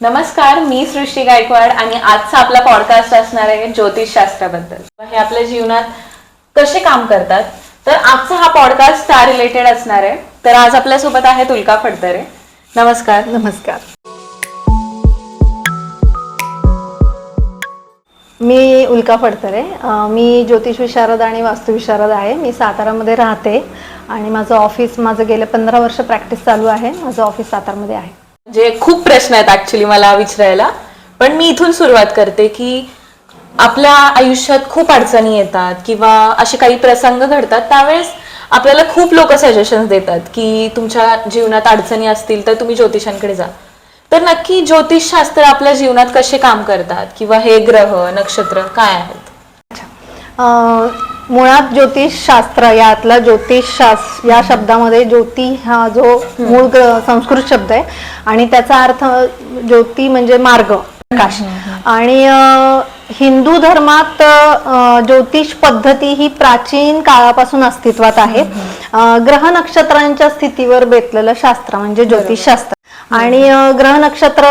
नमस्कार मी सृष्टी गायकवाड आणि आजचा आपला पॉडकास्ट असणार आहे ज्योतिषशास्त्राबद्दल हे आपल्या जीवनात कसे काम करतात? तर आजचा हा पॉडकास्ट त्या रिलेटेड असणार आहे. तर आज आपल्यासोबत आहे उल्का फडतरे. नमस्कार. नमस्कार. मी उल्का फडतरे. मी ज्योतिष विशारद आणि वास्तुविशारद आहे. मी सातारामध्ये राहते आणि माझं ऑफिस माझं गेले पंधरा वर्ष प्रॅक्टिस चालू आहे. माझं ऑफिस सातारमध्ये आहे. जे खूप प्रश्न आहेत ऍक्च्युली मला विचारायला. पण मी इथून सुरुवात करते की आपल्या आयुष्यात खूप अडचणी येतात किंवा असे काही प्रसंग घडतात त्यावेळेस आपल्याला खूप लोक सजेशन देतात की तुमच्या जीवनात अडचणी असतील तर तुम्ही ज्योतिषांकडे जा. तर नक्की ज्योतिषशास्त्र आपल्या जीवनात कसे काम करतात किंवा हे ग्रह नक्षत्र काय आहेत? मुळात ज्योतिष शास्त्र यातला ज्योतिष शास या शब्दामध्ये ज्योती हा जो मूळ ग्र- संस्कृत शब्द आहे आणि त्याचा अर्थ ज्योती म्हणजे मार्ग प्रकाश. आणि अं, हिंदू धर्मात अं, ज्योतिष पद्धती ही प्राचीन काळापासून अस्तित्वात आहे अं, ग्रह नक्षत्रांच्या स्थितीवर बेतलेलं शास्त्र म्हणजे ज्योतिषशास्त्र आणि ग्रह नक्षत्र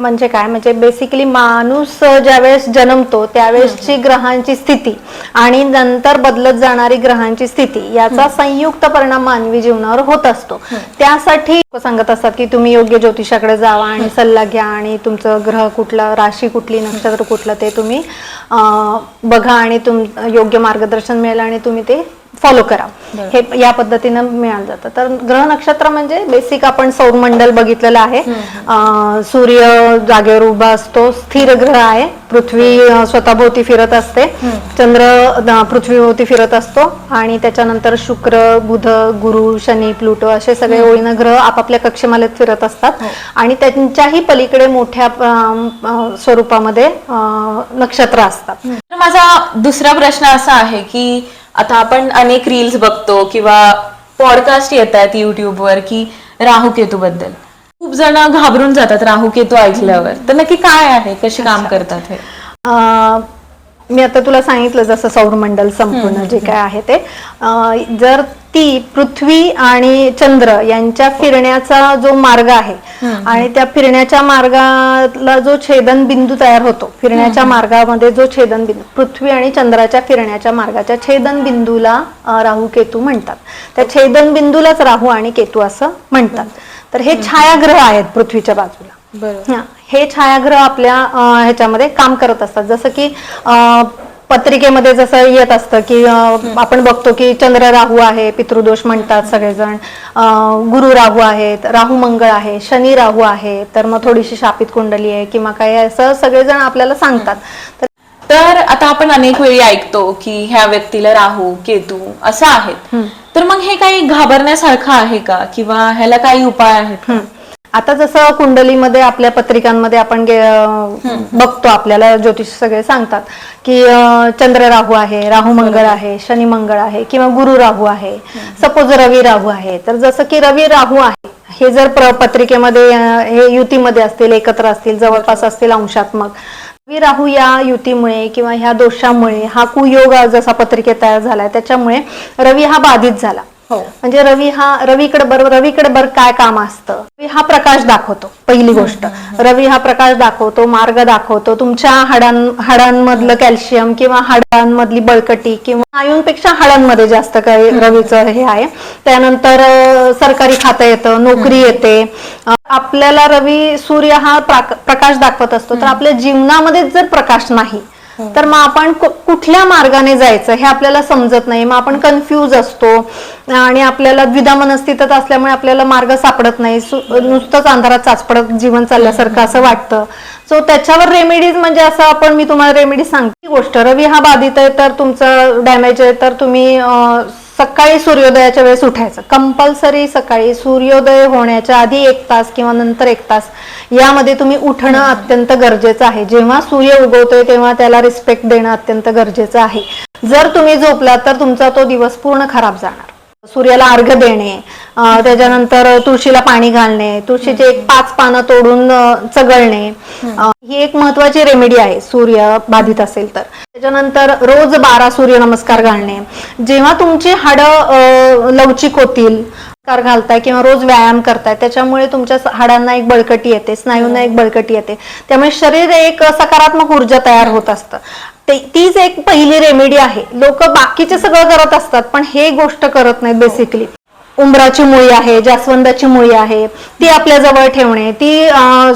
म्हणजे काय? म्हणजे बेसिकली माणूस ज्यावेळेस जन्मतो त्यावेळेसची ग्रहांची स्थिती आणि नंतर बदलत जाणारी ग्रहांची स्थिती याचा संयुक्त परिणाम मानवी जीवनावर होत असतो. त्यासाठी सांगत असतात की तुम्ही योग्य ज्योतिषाकडे जावा आणि सल्ला घ्या आणि तुमचं ग्रह कुठलं राशी कुठली नक्षत्र कुठलं ते तुम्ही बघा आणि तुम योग्य मार्गदर्शन मिळेल आणि तुम्ही ते फॉलो करा. हे या पद्धतीनं मिळालं जातं. तर ग्रह नक्षत्र म्हणजे बेसिक आपण सौरमंडल बघितलेलं आहे. सूर्य जागेवर उभा असतो. स्थिर ग्रह आहे. पृथ्वी स्वतःभोवती फिरत असते. चंद्र पृथ्वीभोवती फिरत असतो. आणि त्याच्यानंतर शुक्र बुध गुरु शनी प्लुटो असे सगळे ओळीनं ग्रह आपापल्या कक्षेमालेत फिरत असतात. आणि त्यांच्याही पलीकडे मोठ्या स्वरूपामध्ये नक्षत्र असतात. तर माझा दुसरा प्रश्न असा आहे की आता आपण अनेक रील्स बघतो किंवा पॉडकास्ट येत आहेत युट्यूबवर की राहू बद्दल. खूप जण घाबरून जातात राहू केतू ऐकल्यावर. तर नक्की काय आहे? कसे काम करतात हे? मी आता तुला सांगितलं जसं सौरमंडल संपूर्ण जे काय आहे ते. अं, जर ती पृथ्वी आणि चंद्र यांच्या फिरण्याचा जो मार्ग आहे आणि त्या फिरण्याच्या मार्गाला जो छेदन बिंदू तयार होतो फिरण्याच्या मार्गामध्ये जो छेदन बिंदू पृथ्वी आणि चंद्राच्या फिरण्याच्या मार्गाच्या छेदन बिंदूला अं, राहू केतू म्हणतात. त्या छेदन बिंदूलाच राहू आणि केतू असं म्हणतात. तर हे छायाग्रह आहेत पृथ्वीच्या बाजूला. हा, हे छायाग्रह आपल्या अं, ह्याच्यामध्ये काम करत असतात. जसं की अं, पत्रिकेमध्ये जसं येत असतं की अं, आपण बघतो की चंद्र राहू आहे पितृदोष म्हणतात सगळेजण. अं, गुरु राहू आहेत राहू मंगळ आहे शनी राहू आहे तर मग थोडीशी शापित कुंडली आहे किंवा काय असं सगळेजण आपल्याला सांगतात. तर तर आता आपण अनेक वेळी ऐकतो की ह्या व्यक्तीला राहू केतू असं आहेत. तर मग हे काही घाबरण्यासारखं आहे का? किंवा ह्याला काही उपाय आहेत का? आता जसं कुंडलीमध्ये आपल्या पत्रिकांमध्ये आपण बघतो आपल्याला ज्योतिष सगळे सांगतात की चंद्र राहू आहे राहू मंगळ आहे शनी मंगळ आहे किंवा गुरु राहू आहे. सपोज रवी राहू आहे तर जसं की रवी राहू आहे हे जर पत्रिकेमध्ये हे युतीमध्ये असतील एकत्र असतील जवळपास असतील अंशात्मक रवी राहू या युतीमुळे किंवा ह्या दोषामुळे हा कुयोग जसा पत्रिकेत तयार झालाय त्याच्यामुळे रवी हा बाधित झाला. हो. म्हणजे रवी हा रवीकडे बर रवीकडे बर काय काम असतं? रवी हा प्रकाश दाखवतो पहिली गोष्ट. रवी हा प्रकाश दाखवतो मार्ग दाखवतो तुमच्या हाडां हाडांमधलं कॅल्शियम किंवा हाडांमधली बळकटी किंवा आयुंपेक्षा हाडांमध्ये जास्त काही रवीचं हे आहे. त्यानंतर सरकारी खातं येतं नोकरी येते. आपल्याला रवी सूर्य हा प्राक- प्रकाश दाखवत असतो तर आपल्या जीवनामध्ये जर प्रकाश नाही तर मग आपण कुठल्या मार्गाने जायचं हे आपल्याला समजत नाही. मग आपण कन्फ्यूज असतो. आणि आपल्याला द्विधा मनस्थितीत असल्यामुळे आपल्याला मार्ग सापडत नाही. नुसतंच अंधारात चाचपडत जीवन चालल्यासारखं असं वाटतं. सो त्याच्यावर रेमेडीज म्हणजे असं आपण मी तुम्हाला रेमेडी सांगते. गोष्ट. रवी हा बाधित आहे तर तुमचं डॅमेज आहे तर तुम्ही सकाळी सूर्योदयाच्या वेळेस उठायचं. कंपल्सरी सकाळी सूर्योदय होण्याच्या आधी एक तास किंवा नंतर एक तास यामध्ये तुम्ही उठणं अत्यंत गरजेचं आहे. जेव्हा सूर्य उगवतोय तेव्हा त्याला रिस्पेक्ट देणं अत्यंत गरजेचं आहे. जर तुम्ही झोपलात तर तुमचा तो दिवस पूर्ण खराब जाणार. सूर्याला अर्घ देणे अं, त्याच्यानंतर तुळशीला पाणी घालणे तुळशीचे एक पाच पानं तोडून अं, अं, ही एक महत्वाची रेमेडी आहे सूर्य बाधित असेल तर. त्याच्यानंतर रोज बारा सूर्य नमस्कार घालणे. जेव्हा तुमची हाडं अं, लवचिक होतील कार घालताय किंवा रोज व्यायाम करताय त्याच्यामुळे तुमच्या स- हाडांना एक बळकटी येते स्नायूंना एक बळकटी येते. त्यामुळे शरीर एक सकारात्मक ऊर्जा तयार होत असतं. तीच एक पहिली रेमेडी आहे लोक बाकीचे सगळं करत असतात पण हे गोष्ट करत नाहीत बेसिकली उंबराची मुळी आहे जास्वंदाची मुळी आहे ती आपल्या जवळ ठेवणे ती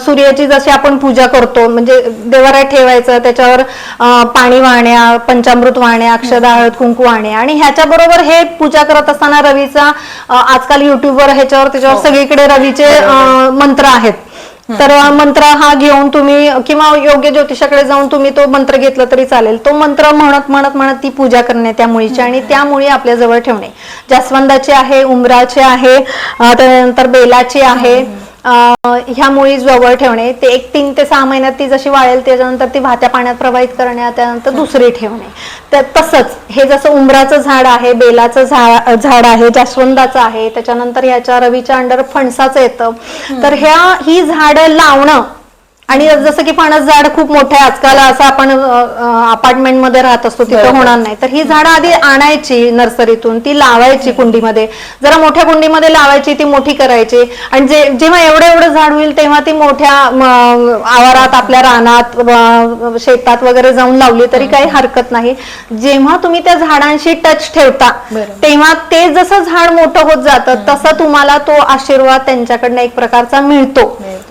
सूर्याची जशी आपण पूजा करतो म्हणजे देवाऱ्यात ठेवायचं त्याच्यावर पाणी वाहण्या पंचामृत वाहण्या अक्षदा हळद कुंकू वाहणे आणि ह्याच्या बरोबर हे पूजा करत असताना रवीचा आजकाल युट्यूबवर ह्याच्यावर त्याच्यावर सगळीकडे रवीचे मंत्र आहेत. तर मंत्र हा घेऊन तुम्ही किंवा योग्य ज्योतिषाकडे जाऊन तुम्ही तो मंत्र घेतला तरी चालेल. तो मंत्र म्हणत म्हणत म्हणत ती पूजा करणे त्या मुळीची आणि त्या मुळी आपल्या जवळ ठेवणे. जास्वंदाची आहे उमराची आहे त्यानंतर बेलाची आहे. ह्या मुळी जवळ ठेवणे ते एक तीन ते सहा महिन्यात ती जशी वाळेल त्याच्यानंतर ती वाहत्या पाण्यात प्रवाहित करणे त्यानंतर दुसरी ठेवणे. तर तसंच हे जसं उंबराचं झाड आहे बेलाचं झा झाड आहे जास्वंदाचं आहे त्याच्यानंतर ह्याच्या रवीच्या अंडर फणसाचं येतं. तर ह्या ही झाडं लावणं आणि जसं की फणस झाड खूप मोठं आहे. आजकाल असं आपण अपार्टमेंटमध्ये राहत असतो तिथं. होणार नाही. तर ही झाडं आधी आणायची नर्सरीतून ती लावायची कुंडीमध्ये. जरा मोठ्या कुंडीमध्ये लावायची ती मोठी करायची. आणि जे जेव्हा एवढं एवढं झाड होईल तेव्हा ती मोठ्या आवारात आपल्या रानात शेतात वगैरे जाऊन लावली तरी काही हरकत नाही. जेव्हा तुम्ही त्या झाडांशी टच ठेवता. तेव्हा ते जसं झाड मोठं होत जातं तसं तुम्हाला तो आशीर्वाद त्यांच्याकडनं एक प्रकारचा मिळतो.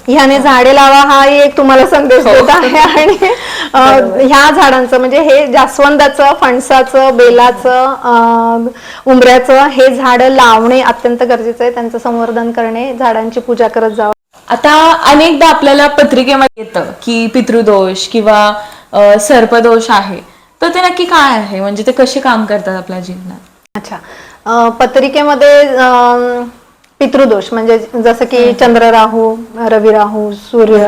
ह्याने झाडे लावा हा एक तुम्हाला संदेश हो. देत आहे. आणि. ह्या झाडांचं म्हणजे हे जास्वंदाचं फणसाचं बेलाचं अं, उंबऱ्याचं हे झाड लावणे अत्यंत गरजेचं आहे. त्यांचं संवर्धन करणे झाडांची पूजा करत जावं. आता अनेकदा आपल्याला पत्रिकेमध्ये येतं की पितृदोष किंवा सर्पदोष आहे. तर ते नक्की काय आहे? म्हणजे ते कसे काम करतात आपल्या जीवनात? अच्छा. पत्रिकेमध्ये पितृदोष म्हणजे जसं की चंद्र राहू रवी राहू सूर्य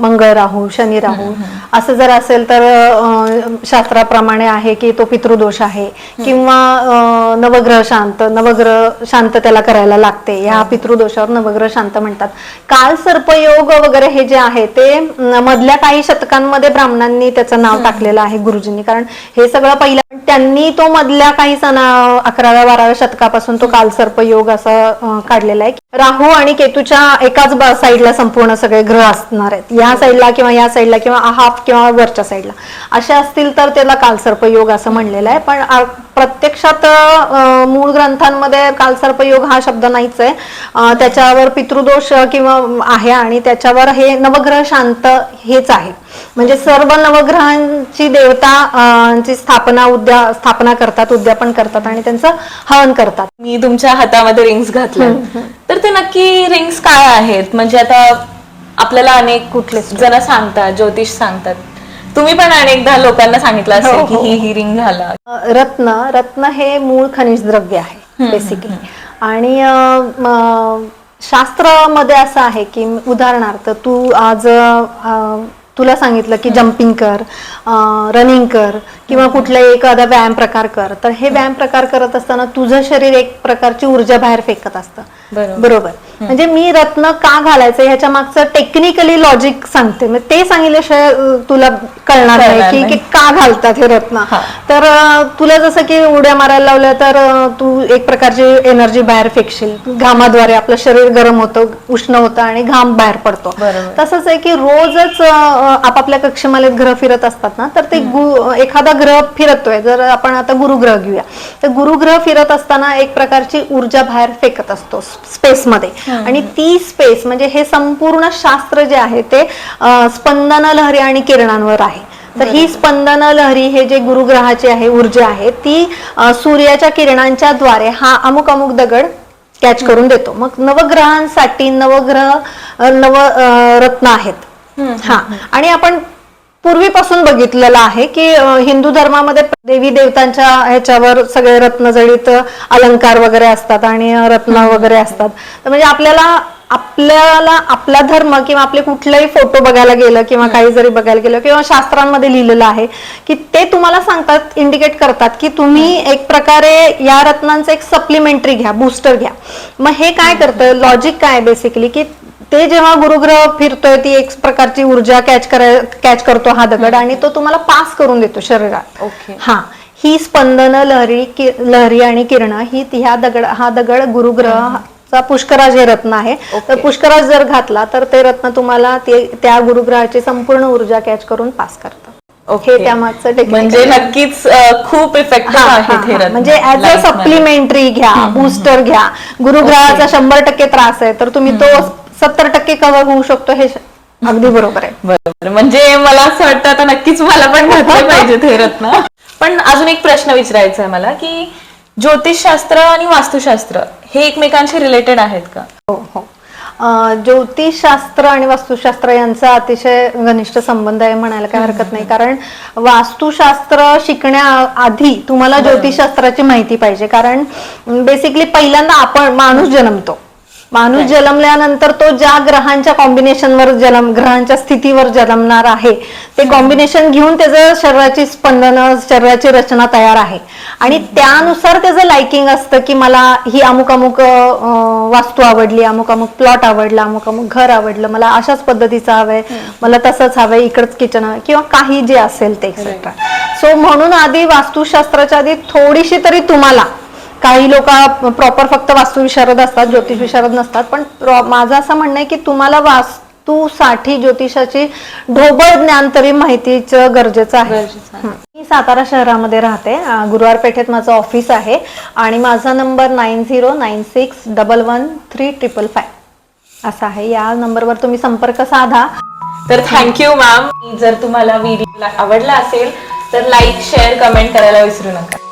मंगळ राहू शनी राहू असं जर असेल तर शास्त्राप्रमाणे आहे की तो पितृदोष आहे. किंवा नवग्रह शांत नवग्रह शांत त्याला करायला लागते. ह्या पितृदोषावर नवग्रह शांत म्हणतात. काल सर्पयोग वगैरे हे जे आहे ते मधल्या काही शतकांमध्ये ब्राह्मणांनी त्याचं नाव टाकलेलं आहे गुरुजींनी. कारण हे सगळं पहिलं त्यांनी तो मधल्या काही सणा अकराव्या बाराव्या शतकापासून तो कालसर्प योग असा काढलेला आहे. राहू आणि केतूच्या एकाच साईडला संपूर्ण सगळे ग्रह असणार आहेत. या साईडला किंवा या साईडला किंवा हाफ किंवा वरच्या साईडला. असे असतील तर त्याला कालसर्प योग असं म्हणलेलं आहे. पण प्रत्यक्षात मूळ ग्रंथांमध्ये कालसर्प योग हा शब्द नाहीच आहे. त्याच्यावर पितृदोष किंवा आहे आणि त्याच्यावर हे नवग्रह शांत हेच आहे. म्हणजे सर्व नवग्रहांची देवता ची स्थापना उद्या स्थापना करतात उद्यापन करतात आणि त्यांचं हवन करतात. मी तुमच्या हातामध्ये रिंग्स घातल्या. तर ते नक्की रिंग्स काय आहेत? म्हणजे आता आपल्याला अनेक कुठले जण सांगतात ज्योतिष सांगतात. तुम्ही पण अनेकदा लोकांना सांगितलं असेल हो, की हो. ही ही रिंग घाला. रत्न रत्न हे मूळ खनिज द्रव्य आहे बेसिकली आणि शास्त्रामध्ये असं आहे की उदाहरणार्थ तू आज तुला सांगितलं की जम्पिंग कर रनिंग कर किंवा कुठला एखादा व्यायाम प्रकार कर. तर हे व्यायाम प्रकार करत असताना तुझं शरीर एक प्रकारची ऊर्जा बाहेर फेकत असतं. बरोबर. म्हणजे मी रत्न का घालायचं ह्याच्या मागचं टेक्निकली लॉजिक सांगते. मग ते सांगितल्याशिवाय तुला कळणार नाही कळणार की. की घालतात हे रत्न. तर तुला जसं की उड्या मारायला लावल्या तर तू एक प्रकारची एनर्जी बाहेर फेकशील. घामाद्वारे आपलं शरीर गरम होतं उष्ण होतं आणि घाम बाहेर पडतो. तसंच आहे की रोजच आपापल्या कक्षेमालेत ग्रह फिरत असतात ना तर ते एखादा ग्रह फिरतोय. जर आपण आता गुरुग्रह घेऊया. तर गुरुग्रह फिरत असताना एक प्रकारची ऊर्जा बाहेर फेकत असतो स्पेसमध्ये. आणि ती स्पेस म्हणजे हे संपूर्ण शास्त्र जे आहे ते स्पंदन लहरी आणि किरणांवर आहे. तर ही स्पंदन लहरी हे जे गुरुग्रहाची आहे ऊर्जा आहे ती सूर्याच्या किरणांच्या द्वारे हा अमुक अमुक दगड कॅच करून देतो. मग नवग्रहांसाठी नवग्रह नव रत्न आहेत. हा. आणि आपण पूर्वीपासून बघितलेलं आहे की हिंदू धर्मामध्ये देवी देवतांच्या ह्याच्यावर सगळे रत्नजडित अलंकार वगैरे असतात आणि रत्न वगैरे असतात. तर म्हणजे आपल्याला आपल्याला आपला धर्म किंवा आपले कुठलेही फोटो बघायला गेलं किंवा काही जरी बघायला गेलं किंवा शास्त्रांमध्ये लिहिलेलं आहे की ते तुम्हाला सांगतात इंडिकेट करतात की तुम्ही एक प्रकारे या रत्नांचं एक सप्लिमेंटरी घ्या बुस्टर घ्या. मग हे काय करतं? लॉजिक काय बेसिकली की ते जेव्हा गुरुग्रह फिरतोय ती एक प्रकारची ऊर्जा कॅच कॅच करतो हा दगड आणि तो तुम्हाला पास करून देतो शरीरात. ओके. हा. ही स्पंदन लहरी लहरी आणि किरण ही ह्या दगड हा दगड गुरुग्रहाचा पुष्कराज हे रत्न आहे. तर पुष्कराज जर घातला तर ते रत्न तुम्हाला ते त्या गुरुग्रहाची संपूर्ण ऊर्जा कॅच करून पास करतं. ओके. त्यामागचं म्हणजे आहे. नक्कीच खूप इफेक्टिव्ह हा, हा, हे हा. रत्न. म्हणजे ऍज अ. सप्लिमेंटरी घ्या बूस्टर घ्या. गुरुग्रहाचा शंभर टक्के त्रास आहे तर तुम्ही तो सत्तर टक्के कव्हर होऊ शकतो हे अगदी बरोबर आहे. बरोबर. म्हणजे मला असं वाटतं आता नक्कीच मला पण घातले पाहिजेत हे रत्न. पण अजून एक प्रश्न विचारायचा आहे मला की ज्योतिषशास्त्र आणि वास्तुशास्त्र हे एकमेकांशी रिलेटेड आहेत का? हो हो. ज्योतिषशास्त्र आणि वास्तुशास्त्र यांचा अतिशय घनिष्ठ संबंध आहे म्हणायला काही हरकत नाही. कारण वास्तुशास्त्र शिकण्याआधी तुम्हाला ज्योतिषशास्त्राची माहिती पाहिजे. कारण बेसिकली पहिल्यांदा आपण माणूस जन्मतो. माणूस जन्मल्यानंतर तो ज्या ग्रहांच्या कॉम्बिनेशनवर जन्म ग्रहांच्या स्थितीवर जन्मणार आहे ते कॉम्बिनेशन घेऊन त्याचं शरीराची स्पंदन शरीराची रचना तयार आहे. आणि त्यानुसार त्याचं लाइकिंग असतं की मला ही अमुक अमुक वास्तू आवडली अमुक अमुक प्लॉट आवडला अमुक अमुक घर आवडलं मला अशाच पद्धतीचं हवंय मला तसंच हवंय इकडंच किचन किंवा काही जे असेल ते एक्सेट्रा सो म्हणून आधी वास्तुशास्त्राच्या आधी थोडीशी तरी तुम्हाला काही लोक प्रॉपर फक्त वास्तुविशारद असतात ज्योतिष विशारद नसतात पण माझं असं म्हणणं आहे की तुम्हाला वास्तूसाठी ज्योतिषाची ढोबळ ज्ञान तरी माहितीचं गरजेचं आहे. मी सातारा शहरामध्ये राहते. गुरुवार पेठेत माझं ऑफिस आहे आणि माझा number nine zero nine six double one three triple five असा आहे. या नंबरवर तुम्ही संपर्क साधा. तर थँक्यू मॅम जर तुम्हाला व्हिडिओ आवडला असेल तर लाईक शेअर कमेंट करायला विसरू नका.